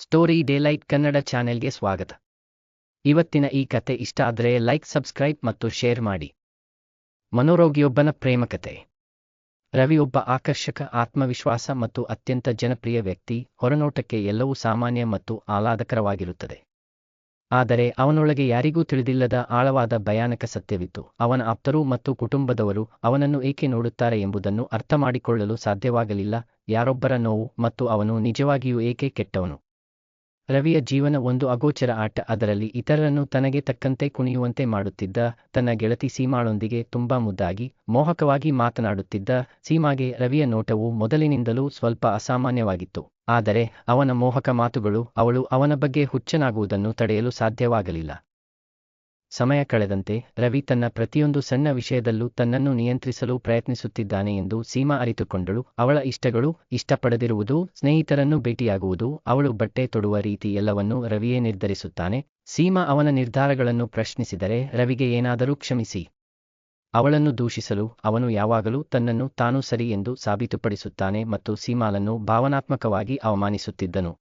Story daylight Kannada ಚಾನೆಲ್ಗೆ ಸ್ವಾಗತ. ಇವತ್ತಿನ ಈ ಕತೆ ಇಷ್ಟ ಆದರೆ ಲೈಕ್, ಸಬ್ಸ್ಕ್ರೈಬ್ ಮತ್ತು ಶೇರ್ ಮಾಡಿ. ಮನೋರೋಗಿಯೊಬ್ಬನ ಪ್ರೇಮಕತೆ ರವಿ ಒಬ್ಬ ಆಕರ್ಷಕ, ಆತ್ಮವಿಶ್ವಾಸ ಮತ್ತು ಅತ್ಯಂತ ಜನಪ್ರಿಯ ವ್ಯಕ್ತಿ, ಹೊರನೋಟಕ್ಕೆ ಎಲ್ಲವೂ ಸಾಮಾನ್ಯ ಮತ್ತು ಆಹ್ಲಾದಕರವಾಗಿರುತ್ತದೆ. ಆದರೆ ಅವನೊಳಗೆ ಯಾರಿಗೂ ತಿಳಿದಿಲ್ಲದ ಆಳವಾದ ಭಯಾನಕ ಸತ್ಯವಿತ್ತು. ಅವನ ಆಪ್ತರು ಮತ್ತು ಕುಟುಂಬದವರು ಅವನನ್ನು ಏಕೆ ನೋಡುತ್ತಾರೆ ಎಂಬುದನ್ನು ಅರ್ಥಮಾಡಿಕೊಳ್ಳಲು ಸಾಧ್ಯವಾಗಲಿಲ್ಲ. ಯಾರೊಬ್ಬರ ನೋವು ಮತ್ತು ಅವನು ನಿಜವಾಗಿಯೂ ಏಕೆ ಕೆಟ್ಟವನು? ರವಿಯ ಜೀವನ ಒಂದು ಅಗೋಚರ ಆಟ. ಅದರಲ್ಲಿ ಇತರರನ್ನು ತನಗೆ ತಕ್ಕಂತೆ ಕುಣಿಯುವಂತೆ ಮಾಡುತ್ತಿದ್ದ ತನ್ನ ಗೆಳತಿ ಸೀಮಾಳೊಂದಿಗೆ ತುಂಬಾ ಮುದ್ದಾಗಿ, ಮೋಹಕವಾಗಿ ಮಾತನಾಡುತ್ತಿದ್ದ ಸೀಮಾಗೆ ರವಿಯ ನೋಟವು ಮೊದಲಿನಿಂದಲೂ ಸ್ವಲ್ಪ ಅಸಾಮಾನ್ಯವಾಗಿತ್ತು. ಆದರೆ ಅವನ ಮೋಹಕ ಮಾತುಗಳು ಅವಳು ಅವನ ಬಗ್ಗೆ ಹುಚ್ಚನಾಗುವುದನ್ನು ತಡೆಯಲು ಸಾಧ್ಯವಾಗಲಿಲ್ಲ. ಸಮಯ ಕಳೆದಂತೆ ರವಿ ತನ್ನ ಪ್ರತಿಯೊಂದು ಸಣ್ಣ ವಿಷಯದಲ್ಲೂ ತನ್ನನ್ನು ನಿಯಂತ್ರಿಸಲು ಪ್ರಯತ್ನಿಸುತ್ತಿದ್ದಾನೆ ಎಂದು ಸೀಮಾ ಅರಿತುಕೊಂಡಳು. ಅವಳ ಇಷ್ಟಗಳು ಇಷ್ಟಪಡದಿರುವುದು, ಸ್ನೇಹಿತರನ್ನು ಭೇಟಿಯಾಗುವುದು, ಅವಳು ಬಟ್ಟೆ ತೊಡುವ ರೀತಿ ಎಲ್ಲವನ್ನೂ ರವಿಯೇ ನಿರ್ಧರಿಸುತ್ತಾನೆ. ಸೀಮಾ ಅವನ ನಿರ್ಧಾರಗಳನ್ನು ಪ್ರಶ್ನಿಸಿದರೆ ರವಿಗೆ ಏನಾದರೂ ಕ್ಷಮಿಸಿ. ಅವಳನ್ನು ದೂಷಿಸಲು, ಅವನು ಯಾವಾಗಲೂ ತನ್ನನ್ನು ತಾನು ಸರಿ ಎಂದು ಸಾಬೀತುಪಡಿಸುತ್ತಾನೆ ಮತ್ತು ಸೀಮಾಲನ್ನು ಭಾವನಾತ್ಮಕವಾಗಿ ಅವಮಾನಿಸುತ್ತಿದ್ದನು.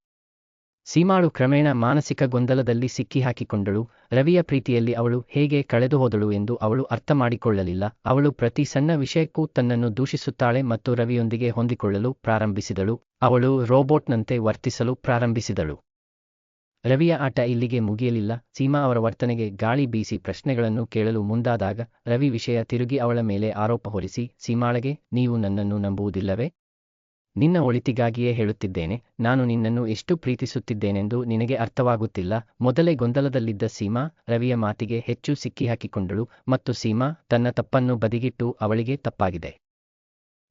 ಸೀಮಾಳು ಕ್ರಮೇಣ ಮಾನಸಿಕ ಗೊಂದಲದಲ್ಲಿ ಸಿಕ್ಕಿಹಾಕಿಕೊಂಡಳು. ರವಿಯ ಪ್ರೀತಿಯಲ್ಲಿ ಅವಳು ಹೇಗೆ ಕಳೆದುಹೋದಳು ಎಂದು ಅವಳು ಅರ್ಥಮಾಡಿಕೊಳ್ಳಲಿಲ್ಲ. ಅವಳು ಪ್ರತಿ ಸಣ್ಣ ವಿಷಯಕ್ಕೂ ತನ್ನನ್ನು ದೂಷಿಸುತ್ತಾಳೆ ಮತ್ತು ರವಿಯೊಂದಿಗೆ ಹೊಂದಿಕೊಳ್ಳಲು ಪ್ರಾರಂಭಿಸಿದಳು. ಅವಳು ರೋಬೋಟ್ನಂತೆ ವರ್ತಿಸಲು ಪ್ರಾರಂಭಿಸಿದಳು. ರವಿಯ ಆಟ ಇಲ್ಲಿಗೆ ಮುಗಿಯಲಿಲ್ಲ. ಸೀಮಾ ಅವರ ವರ್ತನೆಗೆ ಗಾಳಿ ಬೀಸಿ ಪ್ರಶ್ನೆಗಳನ್ನು ಕೇಳಲು ಮುಂದಾದಾಗ ರವಿ ವಿಷಯ ತಿರುಗಿ ಅವಳ ಮೇಲೆ ಆರೋಪ ಹೊರಿಸಿ, ಸೀಮಾಳಗೆ, ನೀವು ನನ್ನನ್ನು ನಂಬುವುದಿಲ್ಲವೇ? ನಿನ್ನ ಒಳಿತಿಗಾಗಿಯೇ ಹೇಳುತ್ತಿದ್ದೇನೆ. ನಾನು ನಿನ್ನನ್ನು ಎಷ್ಟು ಪ್ರೀತಿಸುತ್ತಿದ್ದೇನೆಂದು ನಿನಗೆ ಅರ್ಥವಾಗುತ್ತಿಲ್ಲ. ಮೊದಲೇ ಗೊಂದಲದಲ್ಲಿದ್ದ ಸೀಮಾ ರವಿಯ ಮಾತಿಗೆ ಹೆಚ್ಚು ಸಿಕ್ಕಿಹಾಕಿಕೊಂಡಳು ಮತ್ತು ಸೀಮಾ ತನ್ನ ತಪ್ಪನ್ನು ಬದಿಗಿಟ್ಟು ಅವಳಿಗೆ ತಪ್ಪಾಗಿದೆ.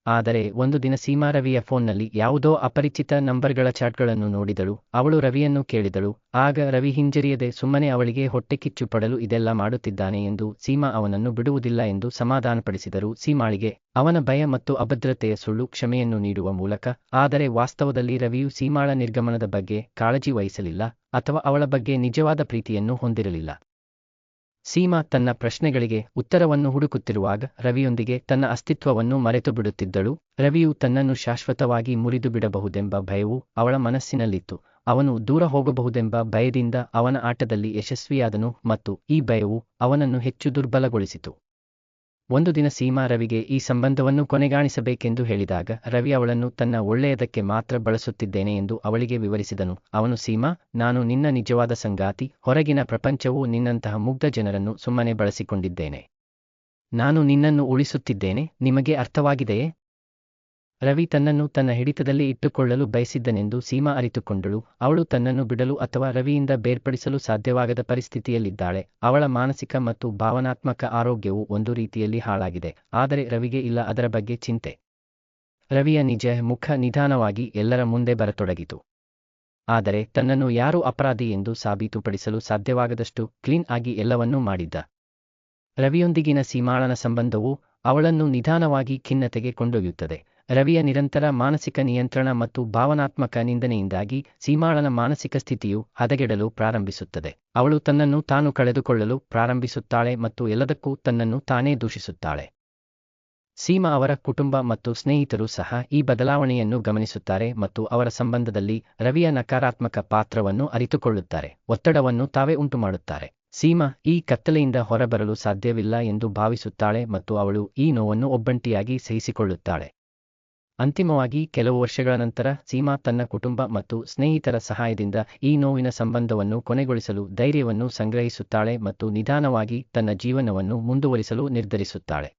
ಆದರೆ ಒಂದು ದಿನ ಸೀಮಾ ರವಿಯ ಫೋನ್ನಲ್ಲಿ ಯಾವುದೋ ಅಪರಿಚಿತ ನಂಬರ್ಗಳ ಚಾಟ್ಗಳನ್ನು ನೋಡಿದಳು. ಅವಳು ರವಿಯನ್ನು ಕೇಳಿದಳು. ಆಗ ರವಿ ಹಿಂಜರಿಯದೆ ಸುಮ್ಮನೆ ಅವಳಿಗೆ ಹೊಟ್ಟೆಕಿಚ್ಚು ಪಡಲು ಇದೆಲ್ಲ ಮಾಡುತ್ತಿದ್ದಾನೆ ಎಂದು ಸೀಮಾ ಅವನನ್ನು ಬಿಡುವುದಿಲ್ಲ ಎಂದು ಸಮಾಧಾನಪಡಿಸಿದರು. ಸೀಮಾಳಿಗೆ ಅವನ ಭಯ ಮತ್ತು ಅಭದ್ರತೆಯ ಸುಳ್ಳು ಕ್ಷಮೆಯನ್ನು ನೀಡುವ ಮೂಲಕ, ಆದರೆ ವಾಸ್ತವದಲ್ಲಿ ರವಿಯು ಸೀಮಾಳ ನಿರ್ಗಮನದ ಬಗ್ಗೆ ಕಾಳಜಿ ವಹಿಸಲಿಲ್ಲ ಅಥವಾ ಅವಳ ಬಗ್ಗೆ ನಿಜವಾದ ಪ್ರೀತಿಯನ್ನು ಹೊಂದಿರಲಿಲ್ಲ. ಸೀಮಾ ತನ್ನ ಪ್ರಶ್ನೆಗಳಿಗೆ ಉತ್ತರವನ್ನು ಹುಡುಕುತ್ತಿರುವಾಗ ರವಿಯೊಂದಿಗೆ ತನ್ನ ಅಸ್ತಿತ್ವವನ್ನು ಮರೆತು ಬಿಡುತ್ತಿದ್ದಳು ರವಿಯು ತನ್ನನ್ನು ಶಾಶ್ವತವಾಗಿ ಮುರಿದು ಬಿಡಬಹುದೆಂಬ ಭಯವು ಅವಳ ಮನಸ್ಸಿನಲ್ಲಿತ್ತು. ಅವನು ದೂರ ಹೋಗಬಹುದೆಂಬ ಭಯದಿಂದ ಅವನ ಆಟದಲ್ಲಿ ಯಶಸ್ವಿಯಾದನು ಮತ್ತು ಈ ಭಯವು ಅವನನ್ನು ಹೆಚ್ಚು ದುರ್ಬಲಗೊಳಿಸಿತು. ಒಂದು ದಿನ ಸೀಮಾ ರವಿಗೆ ಈ ಸಂಬಂಧವನ್ನು ಕೊನೆಗಾಣಿಸಬೇಕೆಂದು ಹೇಳಿದಾಗ ರವಿ ಅವಳನ್ನು ತನ್ನ ಒಳ್ಳೆಯದಕ್ಕೆ ಮಾತ್ರ ಬಳಸುತ್ತಿದ್ದೇನೆ ಎಂದು ಅವಳಿಗೆ ವಿವರಿಸಿದನು. ಅವನು, ಸೀಮಾ, ನಾನು ನಿನ್ನ ನಿಜವಾದ ಸಂಗಾತಿ, ಹೊರಗಿನ ಪ್ರಪಂಚವು ನಿನ್ನಂತಹ ಮುಗ್ಧ ಜನರನ್ನು ಸುಮ್ಮನೆ ಬಳಸಿಕೊಂಡಿದ್ದೇನೆ. ನಾನು ನಿನ್ನನ್ನು ಉಳಿಸುತ್ತಿದ್ದೇನೆ. ನಿಮಗೆ ಅರ್ಥವಾಗಿದೆಯೇ? ರವಿ ತನ್ನನ್ನು ತನ್ನ ಹಿಡಿತದಲ್ಲಿ ಇಟ್ಟುಕೊಳ್ಳಲು ಬಯಸಿದ್ದನೆಂದು ಸೀಮಾ ಅರಿತುಕೊಂಡಳು. ಅವಳು ತನ್ನನ್ನು ಬಿಡಲು ಅಥವಾ ರವಿಯಿಂದ ಬೇರ್ಪಡಿಸಲು ಸಾಧ್ಯವಾಗದ ಪರಿಸ್ಥಿತಿಯಲ್ಲಿದ್ದಾಳೆ. ಅವಳ ಮಾನಸಿಕ ಮತ್ತು ಭಾವನಾತ್ಮಕ ಆರೋಗ್ಯವು ಒಂದು ರೀತಿಯಲ್ಲಿ ಹಾಳಾಗಿದೆ. ಆದರೆ ರವಿಗೆ ಇಲ್ಲ, ಅದರ ಬಗ್ಗೆ ಚಿಂತೆ. ರವಿಯ ನಿಜ ಮುಖ ನಿಧಾನವಾಗಿ ಎಲ್ಲರ ಮುಂದೆ ಬರತೊಡಗಿತು. ಆದರೆ ತನ್ನನ್ನು ಯಾರು ಅಪರಾಧಿ ಎಂದು ಸಾಬೀತುಪಡಿಸಲು ಸಾಧ್ಯವಾಗದಷ್ಟು ಕ್ಲೀನ್ ಆಗಿ ಎಲ್ಲವನ್ನೂ ಮಾಡಿದ್ದ. ರವಿಯೊಂದಿಗಿನ ಸೀಮಾಳನ ಸಂಬಂಧವು ಅವಳನ್ನು ನಿಧಾನವಾಗಿ ಖಿನ್ನತೆಗೆ ಕೊಂಡೊಯ್ಯುತ್ತದೆ. ರವಿಯ ನಿರಂತರ ಮಾನಸಿಕ ನಿಯಂತ್ರಣ ಮತ್ತು ಭಾವನಾತ್ಮಕ ನಿಂದನೆಯಿಂದಾಗಿ ಸೀಮಾಳನ ಮಾನಸಿಕ ಸ್ಥಿತಿಯು ಹದಗೆಡಲು ಪ್ರಾರಂಭಿಸುತ್ತದೆ. ಅವಳು ತನ್ನನ್ನು ತಾನು ಕಳೆದುಕೊಳ್ಳಲು ಪ್ರಾರಂಭಿಸುತ್ತಾಳೆ ಮತ್ತು ಎಲ್ಲದಕ್ಕೂ ತನ್ನನ್ನು ತಾನೇ ದೂಷಿಸುತ್ತಾಳೆ. ಸೀಮಾ ಅವರ ಕುಟುಂಬ ಮತ್ತು ಸ್ನೇಹಿತರು ಸಹ ಈ ಬದಲಾವಣೆಯನ್ನು ಗಮನಿಸುತ್ತಾರೆ ಮತ್ತು ಅವರ ಸಂಬಂಧದಲ್ಲಿ ರವಿಯ ನಕಾರಾತ್ಮಕ ಪಾತ್ರವನ್ನು ಅರಿತುಕೊಳ್ಳುತ್ತಾರೆ. ಒತ್ತಡವನ್ನು ತಾವೇ ಉಂಟುಮಾಡುತ್ತಾರೆ. ಸೀಮಾ ಈ ಕತ್ತಲೆಯಿಂದ ಹೊರಬರಲು ಸಾಧ್ಯವಿಲ್ಲ ಎಂದು ಭಾವಿಸುತ್ತಾಳೆ ಮತ್ತು ಅವಳು ಈ ನೋವನ್ನು ಒಬ್ಬಂಟಿಯಾಗಿ ಸಹಿಸಿಕೊಳ್ಳುತ್ತಾಳೆ. ಅಂತಿಮವಾಗಿ ಕೆಲವು ವರ್ಷಗಳ ನಂತರ ಸೀಮಾ ತನ್ನ ಕುಟುಂಬ ಮತ್ತು ಸ್ನೇಹಿತರ ಸಹಾಯದಿಂದ ಈ ನೋವಿನ ಸಂಬಂಧವನ್ನು ಕೊನೆಗೊಳಿಸಲು ಧೈರ್ಯವನ್ನು ಸಂಗ್ರಹಿಸುತ್ತಾಳೆ ಮತ್ತು ನಿಧಾನವಾಗಿ ತನ್ನ ಜೀವನವನ್ನು ಮುಂದುವರಿಸಲು ನಿರ್ಧರಿಸುತ್ತಾಳೆ.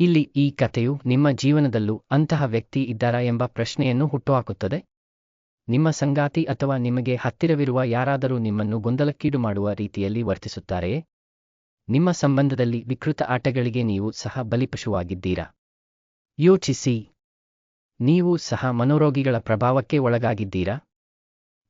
ಇಲ್ಲಿ ಈ ಕಥೆಯು ನಿಮ್ಮ ಜೀವನದಲ್ಲೂ ಅಂತಹ ವ್ಯಕ್ತಿ ಇದ್ದಾರಾ ಎಂಬ ಪ್ರಶ್ನೆಯನ್ನು ಹುಟ್ಟುಹಾಕುತ್ತದೆ. ನಿಮ್ಮ ಸಂಗಾತಿ ಅಥವಾ ನಿಮಗೆ ಹತ್ತಿರವಿರುವ ಯಾರಾದರೂ ನಿಮ್ಮನ್ನು ಗೊಂದಲಕ್ಕೀಡು ಮಾಡುವ ರೀತಿಯಲ್ಲಿ ವರ್ತಿಸುತ್ತಾರೆಯೇ? ನಿಮ್ಮ ಸಂಬಂಧದಲ್ಲಿ ವಿಕೃತ ಆಟಗಳಿಗೆ ನೀವು ಸಹ ಬಲಿಪಶುವಾಗಿದ್ದೀರಾ? ಯೋಚಿಸಿ. ನೀವು ಸಹ ಮನೋರೋಗಿಗಳ ಪ್ರಭಾವಕ್ಕೆ ಒಳಗಾಗಿದ್ದೀರಾ?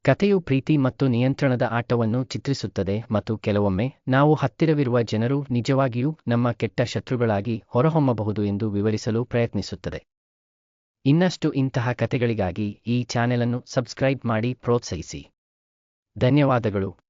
ಕಥೆಯು ಪ್ರೀತಿ ಮತ್ತು ನಿಯಂತ್ರಣದ ಆಟವನ್ನು ಚಿತ್ರಿಸುತ್ತದೆ ಮತ್ತು ಕೆಲವೊಮ್ಮೆ ನಾವು ಹತ್ತಿರವಿರುವ ಜನರು ನಿಜವಾಗಿಯೂ ನಮ್ಮ ಕೆಟ್ಟ ಶತ್ರುಗಳಾಗಿ ಹೊರಹೊಮ್ಮಬಹುದು ಎಂದು ವಿವರಿಸಲು ಪ್ರಯತ್ನಿಸುತ್ತದೆ. ಇನ್ನಷ್ಟು ಇಂತಹ ಕಥೆಗಳಿಗಾಗಿ ಈ ಚಾನೆಲ್ ಅನ್ನು ಸಬ್ಸ್ಕ್ರೈಬ್ ಮಾಡಿ ಪ್ರೋತ್ಸಾಹಿಸಿ. ಧನ್ಯವಾದಗಳು.